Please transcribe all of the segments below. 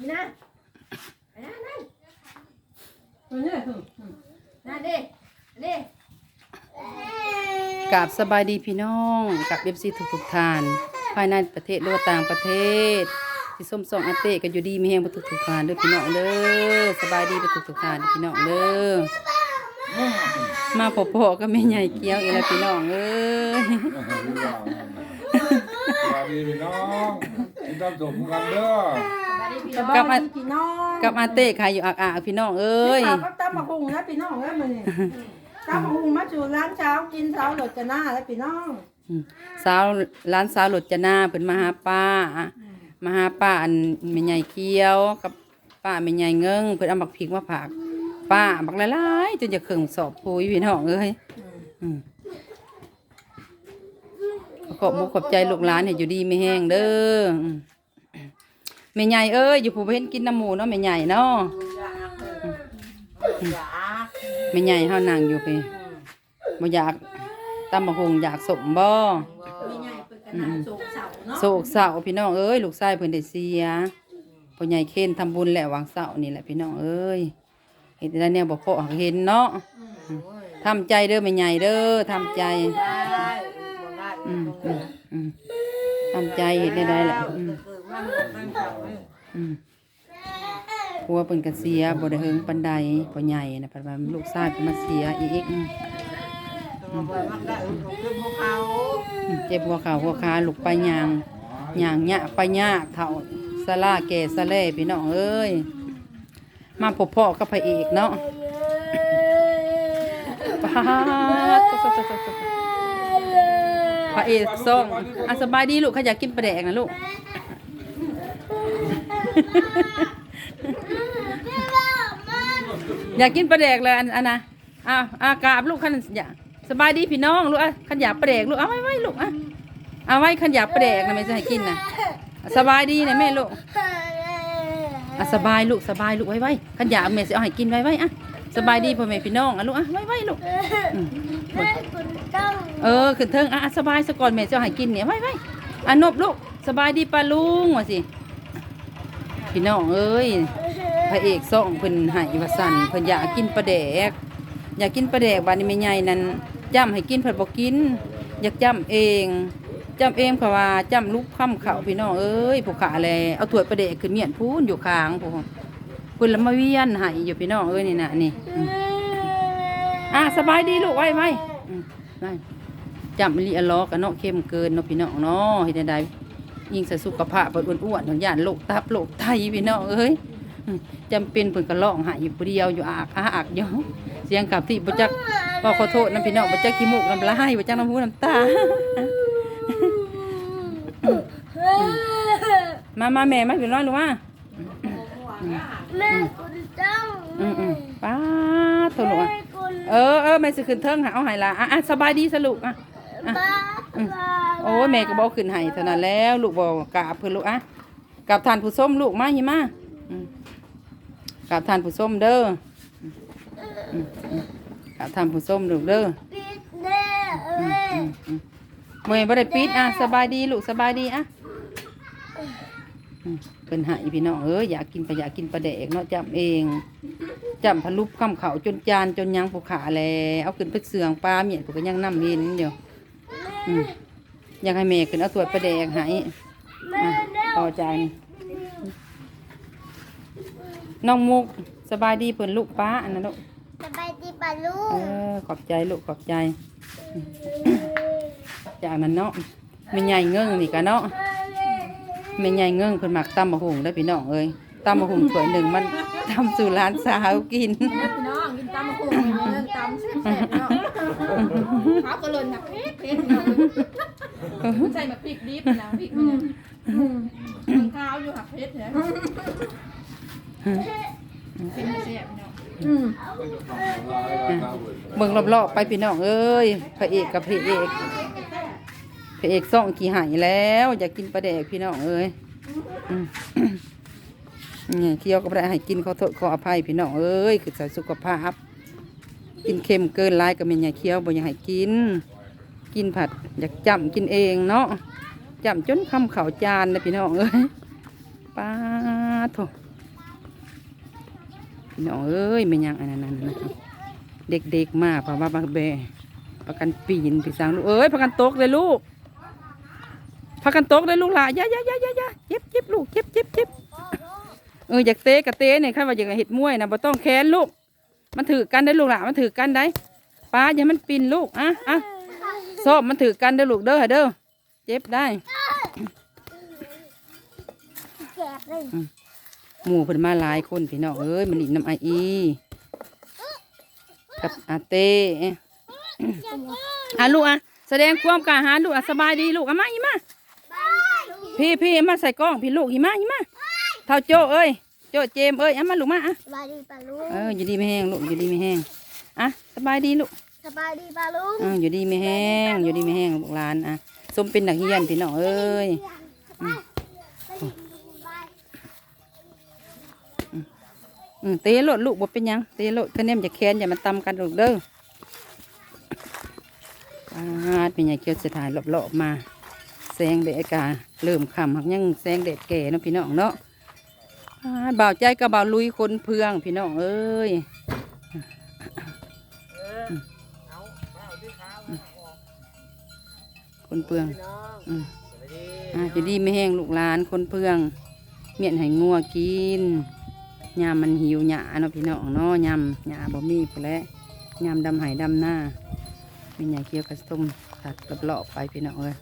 นี่นะอันนั้นนั่นตัวนี้คือนั่นดิดิกับสบายดีพี่น้องกับเอฟซีทุกทุกๆท่าน ภายในประเทศหรือว่าต่างประเทศที่ส้มสองอาเต้กันอยู่ดีมีแห้งประทุกทุกๆท่านเด้อพี่น้องเด้อสบายดีประทุกทุกๆท่านเด้อพี่น้องเด้อมาพบๆก็ไม่ใหญ่เกี้ยวอีกแล้วพี่น้องเอ้ยสวัสดีพี่น้องกินตามสมกันเด้อ มาดิพี่สน้องบายดีพี่น้องกับอาเต้ขายอยู่อักๆพี่น้องเอ้ยข้าวก็ตำบักหุ่งนะพี่น้องแล้วมื้อนี้ตำบักหุ่งมาจูร้านเช้ากินเช้าหลดจะหน้าแล้วพี่น้องสาวร้านสาวหลดจนาเพิ่นมาหาป้ามาหาป้าอันแม่ใหญ่เกี้ยวกับป้าแม่ใหญ่เงิงเพิ่นเอาบักพริกมาฝากป้าบักหลายๆจนจะเครื่องสอบปุ๋ยพี่น้องเอ้ยอืมขอบมุกขอบใจลูกหลานให้อยู่ดีไม่แห้งเด้ออืม แม่ใหญ่เอ้ยอยู่ผู้เพิ่นกินน้ำหมูเนาะแม่ใหญ่เนาะแม่ใหญ่เฮานั่งอยู่พี่บ่อยากตำบักหุงอยากสมบ่มีใหญ่เปิดกระดาษโศกเสาเนาะโศกเศร้าพี่น้องเอ้ยลูกชายเพิ่นได้เสียพ่อใหญ่เคนทำบุญแหละวางเสาร์นี่แหละพี่น้องเอ้ยเห็นแต่เนี่ยบ่พอเห็นเนาะทำใจเด้อแม่ใหญ่เด้อทำใจอืมอืมอืมทำใจเห็นได้แหละอืมอื มผัวเพิ่นก็เสียบ่ได้เฮิงปานใดพ่อใหญ่นะพิ่นว่าลูกชายเพิ่นมาเสียอีกเจ็บหัวเข่าหัวขาลูกไปยางยางยะไปยากเท่าสลาแก่สะเล่พี่น้องเอ้ยมาพบพ่อกับพระเอกเนาะปาพระเอกส่งอะสบายดีลูกขาอยากกินปลาแดกนะลูก อยากกินปลาแดกเลยอันนะอะอากราบลูกขันอยากสบายดีพี่น้องลูกอะขันอยากปลาแดกลูกเอาไว้ไว้ลูกอะเอาไว้ขันอยากปลาแดกนะไม่จะให้กินนะสบายดีนะแม่ลูกอะสบายลูกสบายลูกไว้ไว้ขันอยากแม่จะเอาให้กินไว้ไว้อะสบายดีพ่อแม่พี่น้องอะลูกอะไว้ไว้ลูกเออขึ้นเทิงอะอะสบายสะก่อนแม่จะเอาให้กินเนี่ยไว้ไว้อะนบลูกสบายดีปาลุงว่าสิ พี่น้องเอ้ยพระเอกส่องเพิ่นหายวสันเพิ่นอยากกินปลาแดก อยากกินปลาแดกบานนี้แม่ใหญ่นั้นจ้ำให้กินเพิ่นบ่กิน อยากจ้ำเองจ้ำเองเพราะว่าจ้ำลูกค่ำเขาพี่น้องเอ้ยผู้ขาแลเอาถ้วยปลาแดกขึ้นเมียนพูนอยู่ข้างผู้เพิ่นละมาเวียนให้อยู่พี่น้องเอ้ยนี่น่ะนี่อะสบายดีลูกไว้ไว้อืมไว้จ้ำลิอลอกันเนาะเข้มเกินเนาะพี่น้องเนาะเฮ็ดได้ ยิ่งสสุขภาพเพิ่นอ้วนๆทางย่านโรคตับโรคไตพี่น้องเอ้ยจำเป็นเพิ่นก็ร้องหายอยู่ผู้เดียวอยู่อากอาอักอยู่เสียงกับที่บ่จักว่าขอโทษนํพี่น้องบ่จักขี้มูกน้ำลายบ่จักน้ำหูน้ำตามามาแม่มาพี่น้องลูกว่าแม่คุณจ้องป้าโทษลูกอะเออเออแม่สิขึ้นเทิงหาเอาให้ล่ะอะสบายดีสลูกอะ โอ้ยแม่ก็บ่ขึ้นให้เท่านั้นแล้ว ลูกบ่กราบเพิ่นลูกอะกราบท่านผู้ชมลูกมาหิมาอืมกราบท่านผู้ชมเด้ออืมอืมอืมกราบท่านผู้ชมลูกเด้อปิดแน่เอ้ยเมื่อยบ่ได้ปิดอะสบายดีลูกสบายดีอะอืมเพิ่นให้พี่น้องเอ้ยอยากกินปลาอยากกินปลาแดกเนาะจำเองจำพะลุบคำเขาจนจานจนยังผูขาแลเอาขึ้นไปเสืองปลาเมียนผูก็ยังน้ำเห็นอยู่ อืมอยากให้แม่ขึ้นเอาตัวปลาแดกให้อะต่อจานน้องมุกสบายดีเพิ่นลูกป้าอันนั้นลูกสบายดีป่ะลูเอกอขอบใจลูกขอบใจ จากนั้นเนาะแม่ใหญ่เงื่งนี่กันเนาะแม่ใหญ่เงื่งเพิ่นมักตำมะฮุงได้อพี่น้องเอ้ยตำมะฮุงถ้วยหนึ่งมันทำสู่ร้านสาวกิน พี่น้ องกินตำมะกรูดเรื่องตำแซ่บเนาะเขาก็เลยหนักเผ็ดเผ็ดเนาะใส่มาพริกดิบนะพริกมันมันข้าวอยู่หักเผ็ดเนี่ยเป็นแซ่บเนาะอืมเบิ่งรอบๆไปพี่น้องเอ้ยพระเอกกับพระเอกพระเอกซ่องกี่หายแล้ว อยากกินปลาแดกพี่น้องเอ้ยอืมนี่เคี้ยวก็บ่ได้ให้กินขอโทษขออภัยพี่น้องเอ้ยคือใส่สุขภาพ กินเค็มเกินหลายก็ไม่อยากเคี้ยวบ่อยากให้กิน กินผัดอยากจำกินเองเนาะจำจนคำเข่าวจานนะพี่น้องเอ้ยป้าดโถพี่น้องเอ้ยไม่ยังอันนั้นนั่นนะเด็กๆมากเพราะว่าบางแบประกันปีนไปสั่งลูกเอ้ยประกันตกเลยลูกประกันตกเลยลูกหล่ะย่าย่าย่าย่าย่าเจ็บเจ็บลูกเจ็บเจ็บเจ็บเอออยากเตะกับเตะเนี่ยข้าว่าอยากเห็ดมวยนะบ่ต้องแค้นลูก มันถือกันได้ลูกหล่ะมันถือกันได้ป้าอย่ามันปีนลูกอะอะซอบมันถือกันเด้อลูกเด้อเด้อเจ็บได้แกะเลยหมู่เพิ่นมาหลายคนพี่น้องเอ้ยมันอีน้ำไออีกับอาเต้อะลูกอะแสดงความกล้าหาญลูกอะสบายดีลูกอะมาอีมาพี่พี่มาใส่กล้องพี่ลูกอีมาอีมาเท่าโจ้เอ้ย โจเจมส์เอ้ยเอามาลูกมาอะสบายดีปะลุงเอออยู่ดีไม่แห้งลูกอยู่ดีไม่แห้งอะสบายดีลูกสบายดีปะลุงอ่าอยู่ดีไม่แห้งอยู่ดีไม่แห้งลูกหลานอะสมเป็นนักเรียนพี่น้องเอ้ยอืมเตะโลดลูกบ่เป็นหยังเตะโลดคะแนนจะแค้นอย่ามันตำกันลูกเด้ออาดเป็นไงเกี่ยวสถานรอบๆมาแสงแดดอากาเริ่มค่ำหักยังแสงแดดแก่เนาะพี่น้องเนาะอาด บ่าวใจกับบ่าวลุยคนเพืองพี่น้องเอ้ยคนเปลืองอืมอ่าจะดีไม่แห้งลูกหลานคนเปลือง เมียนให้งัวกินยามมันหิวหยาเนาะพี่น้องเนาะยำหยาบ่มีพอแล้วยำดำไหดำหน้ามีหยาเกี่ยวกับต้มตัดกับเลาะไปพี่น้องเอ้ย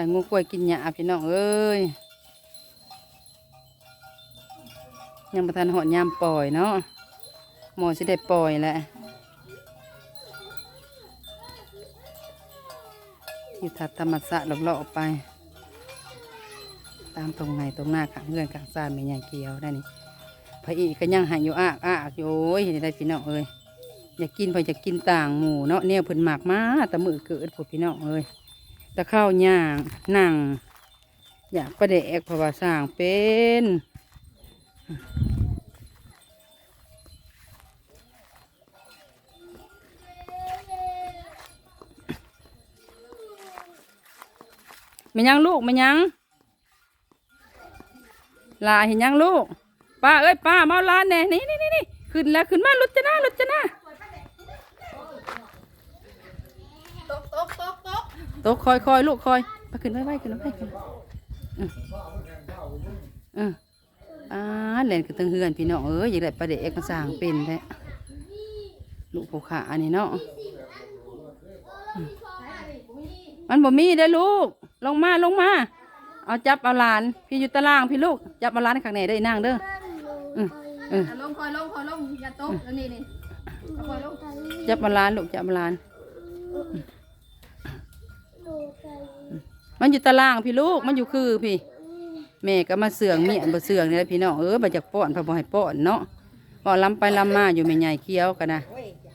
ใส่งูกล้วยกินหยาพี่น้องเอ้ยยังประทานหอดยามปล่อยเนาะหมอสิได้ปล่อยแหละอยู่ทัดธรรมศาสตร์เลาะๆไป ตามตรงไหนตรงหน้าขังเงื่อนขังซานไม่ใหญ่เกี่ยวได้นี่พระอีก็ยังหายอยู่อากอากโอ้ยเห็นได้พี่น้องเอ้ยอยากกินพออยากกินต่างหมูเนาะเนี่ยเพิ่นหมากมาแต่มือเกิดพวกพี่น้องเอ้ย ตะเข้าย่างนั่ง อยากประเดกเพราะว่าสร้างเป็นมันยังลูกมันยังลาเห็นยังลูกป้าเอ้ยป้ามาเอาลานแน่นี่นี่นี่นี่ขึ้นแล้วขึ้นมาลุดจะหน้าลุดจะหน้าตกตกตก โตะคอยคอยลูกคอยไปขึ้นไว้ไว้ขึ้นไว้ขึ้นอืมอืมอ่าเล่นกันตั้งเฮือนพี่น้องเอ้ยอยากได้ประเดกมาสร้างเป็นแท้ลูกผู้ขาอันนี้เนาะอืมมันบ่มีได้อลูก ลงมาลงมา เอาจับเอาหลาน พี่อยู่ตารางพี่ลูก จับเอาหลานข้างในได้นั่งเด้ออืมอืมอะลงคอยลงคอยลงอย่าตกแล้วนี่นี่เอาคอยลงจับเอาหลานลูกจับเอาหลาน มันอยู่ตารางพี่ลูกมันอยู่คือพี่ แม่ก็มาเสืองเมียนบ่เสืองนี่แหละพี่น้องเออบ่จากป้อนพระบ่ให้ป้อนเนาะบ่ลำไปลำมาอยู่แม่ใหญ่เคี้ยวกันนะ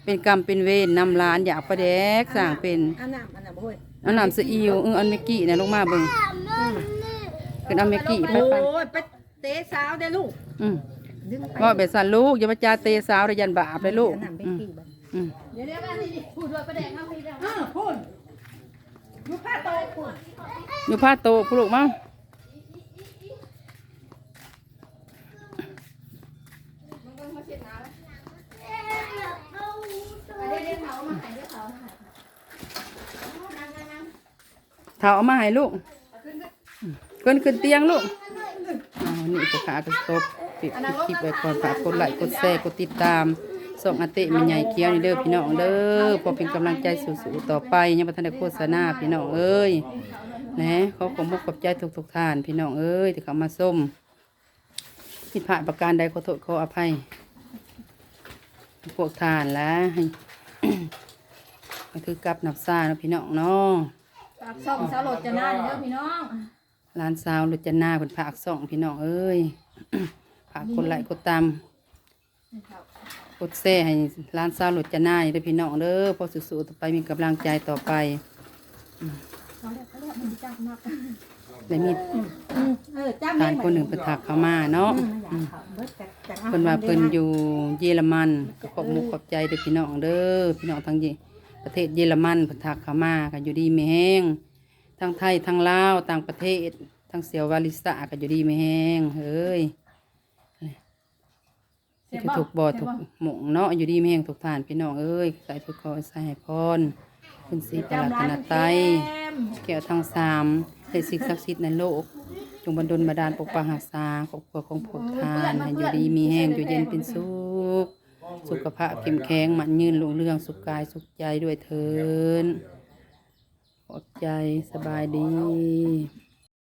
เป็นกรรมเป็นเวรนำหลานอยากประแดกสร้างเป็นอันนั้นอันนั้นบ่เฮ้ยเอาน้ำซีอิ๊วเอออันเมกกี้นะลงมาเบิ่งเป็นเอาเมกกี้ไปโอ้ไปยไปเตะสาวได้ลูกอืมดึงไปว่าแบบสั่นลูกอย่ามาจาเตะสาวระยันบาปเลยลูกอันนั้นไปอืมกี่บัดอืมเดี๋ยวเดี๋ยวมานี่นี่พูดด้วยประเด็นมาพี่เดี๋ยวอ้าวพูด ลูกผ้าโตพูดอยู่ผ้าโตผู้ลูกมั้งเท้าเอามาให้ลูกขึ้นขึ้นเตียงลูกอ้าวนี่ผู้ขากระตบปิดคลิปไว้ก่อนฝากกดไลค์กดแชร์กดติดตาม ส่งอาเตะมันใหญ่เคี้ยวนี่เด้อพี่น้องเด้อพอเป็นกำลังใจสู้ๆต่อไปยังบ่ทันได้โฆษณาพี่น้องเอ้ยนะขอขอบคุณขอบใจทุกๆท่านพี่น้องเอ้ยที่เข้ามาส้มผิดพลาดประการใดขอโทษขออภัยพวกทานแล้วก็คือกับนับซาเนาะพี่น้องเนาะปากส่องสลดจะน่าเด้อพี่น้องร้านสาวรจนาเป็นผักส่องพี่น้องเอ้ยผักคนไหลค์กดตาม กดแซ่ให้ร้านสาวรจนาเด้อพี่น้องเด้อพอสู้ๆต่อไปมีกำลังใจต่อไปเขาเรียกเขาเรียกมันจังมากได้มีอืมเออจ้าทานคนหนึ่งเพิ่นทักเข้ามาเนาะอืมอยากเข้าเบิดจากจากเพิ่นว่าเพิ่นอยู่เยอรมันก็ขอบมุกขอบใจเด้อพี่น้องเด้อพี่น้องทั้งเยประเทศเยอรมันเพิ่นทักเข้ามาก็อยู่ดีมีแฮงทั้งไทยทั้งลาวต่างประเทศทั้งเสียววาลิสาก็อยู่ดีมีแฮงเฮ้ย สิทุกบ่ทุกหมองเนาะอยู่ดีมีแฮงทุกท่านพี่น้องเอ้ยใส่ทุกขอใส่ให้พรคุณศรีปรัตนไตรัยแก้วทั้งสามให้สิ่งศักดิ์สิทธิ์ในโลก จงบันดลบาดาลปกปักรักษาครอบครัวของพวกทานให้อยู่ดีมีแห้งอยู่เย็นเป็นสุขสุขภาพเข้มแข็งมันยืนลุงเรื่องสุขกายสุขใจด้วยเถินขอบใจสบายดี